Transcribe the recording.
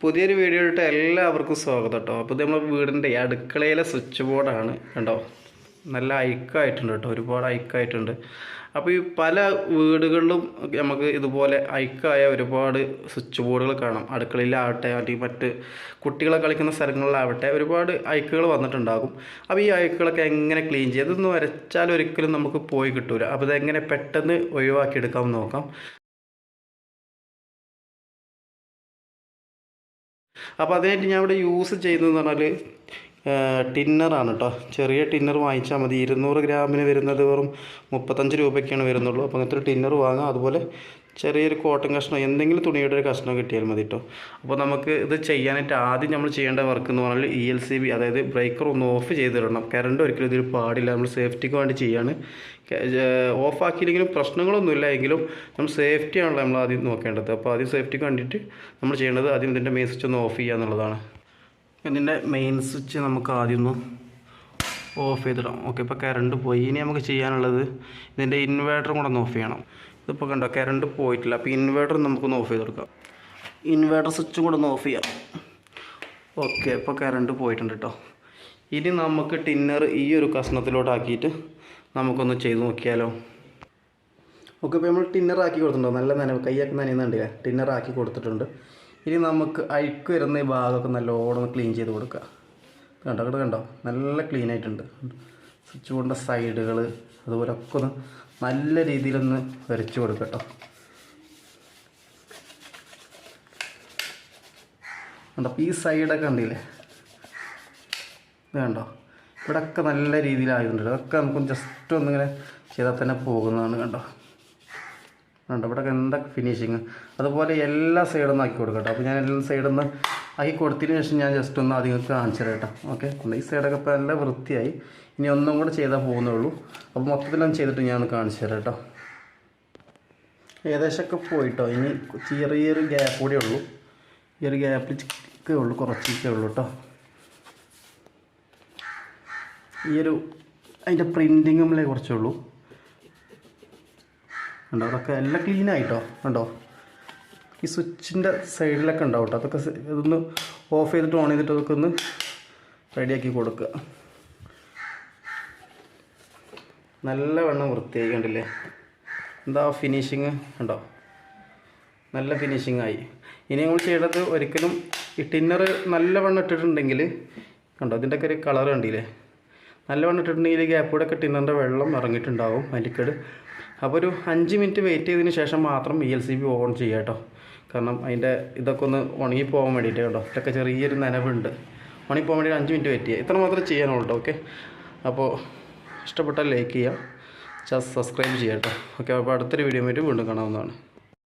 പുതിയൊരു വീഡിയോ എല്ലാവർക്കും സ്വാഗതം കേട്ടോ. അപ്പോൾ ഇത് നമ്മൾ വീടിന്റെ അടുക്കളയിലെ സ്വിച്ച് ബോർഡാണ് കണ്ടോ? നല്ല ഐക്കായിട്ടുണ്ട് കേട്ടോ. ഒരുപാട് ഐക്കായിട്ടുണ്ട്. അപ്പോൾ ഈ പല വീടുകളിലും നമുക്ക് ഇതുപോലെ ഐക്കായ ഒരുപാട് സ്വിച്ച് ബോർഡുകൾ കാണാം. അടുക്കളയിലാവട്ടെ അല്ലെങ്കിൽ മറ്റ് കുട്ടികളെ കളിക്കുന്ന സ്ഥലങ്ങളിലാവട്ടെ ഒരുപാട് ഐക്കുകൾ വന്നിട്ടുണ്ടാകും. അപ്പോൾ ഈ ഐക്കുകളൊക്കെ എങ്ങനെ ക്ലീൻ ചെയ്യാം? ഇതൊന്നും വരച്ചാൽ ഒരിക്കലും നമുക്ക് പോയി കിട്ടൂല. അപ്പോൾ ഇതെങ്ങനെ പെട്ടെന്ന് ഒഴിവാക്കിയെടുക്കാമെന്ന് നോക്കാം. അപ്പോൾ അതിനായിട്ട് ഞാൻ ഇവിടെ യൂസ് ചെയ്യുന്നതെന്ന് പറഞ്ഞാൽ ടിന്നറാണ് കേട്ടോ ചെറിയ ടിന്നർ വാങ്ങിച്ചാൽ മതി. ഇരുന്നൂറ് ഗ്രാമിന് വരുന്നത് വെറും മുപ്പത്തഞ്ച് രൂപയ്ക്കാണ് വരുന്നുള്ളൂ. അപ്പോൾ അങ്ങനത്തെ ഒരു ടിന്നർ വാങ്ങാം. അതുപോലെ ചെറിയൊരു കോട്ടൺ കഷ്ണം എന്തെങ്കിലും തുണിയുടെ ഒരു കഷ്ണം കിട്ടിയാൽ മതി കേട്ടോ അപ്പോൾ നമുക്ക് ഇത് ചെയ്യാനായിട്ട് ആദ്യം നമ്മൾ ചെയ്യേണ്ട വർക്ക് എന്ന് പറഞ്ഞാൽ ഇ എൽ സി ബി അതായത് ബ്രേക്കർ ഒന്ന് ഓഫ് ചെയ്തിടണം കറണ്ട് ഒരിക്കലും ഇതിൽ പാടില്ല. നമ്മൾ സേഫ്റ്റിക്ക് വേണ്ടി ചെയ്യാണ്. ഓഫ് ആക്കിയില്ലെങ്കിലും പ്രശ്നങ്ങളൊന്നുമില്ല എങ്കിലും നമ്മൾ സേഫ്റ്റി ആണല്ലോ നമ്മൾ ആദ്യം നോക്കേണ്ടത്. അപ്പോൾ ആദ്യം സേഫ്റ്റിക്ക് വേണ്ടിയിട്ട് നമ്മൾ ചെയ്യേണ്ടത് ആദ്യം ഇതിന്റെ മെയിൻ സ്വിച്ച് ഒന്ന് ഓഫ് ചെയ്യുക എന്നുള്ളതാണ്. ഇതിന്റെ മെയിൻ സ്വിച്ച് നമുക്ക് ആദ്യം ഒന്ന് ഓഫ് ചെയ്തിടാം. ഓക്കെ ഇപ്പോൾ കറണ്ട് പോയി. ഇനി നമുക്ക് ചെയ്യാനുള്ളത് ഇതിന്റെ ഇൻവേർട്ടറും കൂടെ ഒന്ന് ഓഫ് ചെയ്യണം. ഇതിപ്പോൾ കണ്ടോ കറണ്ട് പോയിട്ടില്ല. അപ്പോൾ ഇൻവേർട്ടർ നമുക്കൊന്ന് ഓഫ് ചെയ്ത് കൊടുക്കാം ഇൻവേർട്ടർ സ്വിച്ചും കൂടെ ഒന്ന് ഓഫ് ചെയ്യാം. ഓക്കെ ഇപ്പോൾ കറണ്ട് പോയിട്ടുണ്ട് കേട്ടോ ഇനി നമുക്ക് ടിന്നർ ഈ ഒരു കഷ്ണത്തിലോട്ടാക്കിയിട്ട് നമുക്കൊന്ന് ചെയ്ത് നോക്കിയാലോ. ഓക്കെ ഇപ്പോൾ നമ്മൾ ടിന്നർ ആക്കി കൊടുത്തിട്ടുണ്ടോ? നല്ല നനവ് കൈയൊക്കെ നനയുന്നുണ്ടല്ലേ? ടിന്നർ ആക്കി കൊടുത്തിട്ടുണ്ട്. ഇനി നമുക്ക് അഴുക്ക് വരുന്ന ഈ ഭാഗമൊക്കെ നല്ലോണം ക്ലീൻ ചെയ്ത് കൊടുക്കുക. കണ്ടോ കണ്ടോ കണ്ടോ? നല്ല ക്ലീൻ ആയിട്ടുണ്ട്. സ്വിച്ച് ബോർഡിന്റെ സൈഡുകൾ അതുപോലെ ഒക്കെ ഒന്ന് നല്ല രീതിയിലൊന്ന് വരച്ച് കൊടുക്കുക കേട്ടോ. കണ്ടോ ഈ സൈഡൊക്കെ കണ്ടില്ലേ? വേണ്ടോ ഇവിടെയൊക്കെ നല്ല രീതിയിലായതുണ്ട് അതൊക്കെ നമുക്ക് ജസ്റ്റ് ഒന്നിങ്ങനെ ചെയ്താൽ തന്നെ പോകുന്നതാണ് കണ്ടോ? കണ്ടോ? ഇവിടെ എന്തൊക്കെ ഫിനിഷിങ് അതുപോലെ എല്ലാ സൈഡിൽ നിന്ന് ആക്കി കൊടുക്കട്ടോ. അപ്പോൾ ഞാൻ എല്ലാ സൈഡിൽ നിന്ന് ആക്കി കൊടുത്തതിന് ശേഷം ഞാൻ ജസ്റ്റ് ഒന്ന് ആദ്യം കാണിച്ചു തരാം കേട്ടോ. ഓക്കെ ഈ സൈഡൊക്കെ ഇപ്പോൾ നല്ല വൃത്തിയായി. ഇനി ഒന്നും കൂടെ ചെയ്താൽ പോകുന്നുള്ളൂ. അപ്പോൾ മൊത്തത്തിലൊന്നും ചെയ്തിട്ട് ഞാൻ കാണിച്ചു തരാം കേട്ടോ. ഏകദേശമൊക്കെ പോയിട്ടോ. ഇനി ചെറിയൊരു ഗ്യാപ്പ് കൂടെ ഉള്ളൂ. ഈ ഒരു ഗ്യാപ്പിലൊക്കെ ഉള്ളൂ കുറച്ചൊക്കെ ഉള്ളൂ കേട്ടോ. ഈ ഒരു അതിന്റെ പ്രിന്റിങ് കുറച്ചുള്ളൂ. കണ്ടോ? അതൊക്കെ എല്ലാം ക്ലീൻ ആയിട്ടോ? കണ്ടോ? ഈ സ്വിച്ചിന്റെ സൈഡിലൊക്കെ ഉണ്ടാവും കേട്ടോ അതൊക്കെ ഇതൊന്ന് ഓഫ് ചെയ്തിട്ട് ഓൺ ചെയ്തിട്ട് അതൊക്കെ ഒന്ന് റെഡിയാക്കി കൊടുക്കുക. നല്ല വെണ്ണം വൃത്തിയായി കണ്ടില്ലേ എന്താ ഫിനിഷിങ് കണ്ടോ? നല്ല ഫിനിഷിങ് ആയി. ഇനി നമ്മൾ ചെയ്യേണ്ടത് ഒരിക്കലും ഈ ടിന്നർ നല്ല വണ്ണം ഇട്ടിട്ടുണ്ടെങ്കിൽ കണ്ടോ? അതിന്റെയൊക്കെ ഒരു കളർ കണ്ടില്ലേ? നല്ല വണ്ണം ഇട്ടിട്ടുണ്ടെങ്കിൽ ഗ്യാപ്പൂടെ ഗ്യാപ്പ് കൂടെ ഒക്കെ ടിന്നറിന്റെ വെള്ളം ഇറങ്ങിയിട്ടുണ്ടാവും. അലിക്കട് അപ്പോൾ ഒരു അഞ്ച് മിനിറ്റ് വെയിറ്റ് ചെയ്തതിന് ശേഷം മാത്രം E L C B on ചെയ്യുക കേട്ടോ കാരണം അതിന്റെ ഇതൊക്കെ ഒന്ന് ഉണങ്ങിപ്പോകാൻ വേണ്ടിയിട്ട് കേട്ടോ ഇതൊക്കെ ചെറിയൊരു നനവുണ്ട്. ഉണങ്ങിപ്പോകാൻ വേണ്ടി അഞ്ച് മിനിറ്റ് വെയിറ്റ് ചെയ്യുക ഇത്ര മാത്രമേ ചെയ്യാനുള്ളൂ ഓക്കെ അപ്പോൾ ഇഷ്ടപ്പെട്ടാൽ ലൈക്ക് ചെയ്യുക സബ്സ്ക്രൈബ് ചെയ്യാം കേട്ടോ ഓക്കെ അപ്പോൾ അടുത്തൊരു വീഡിയോ വേണ്ടി വീണ്ടും കാണാവുന്നതാണ്.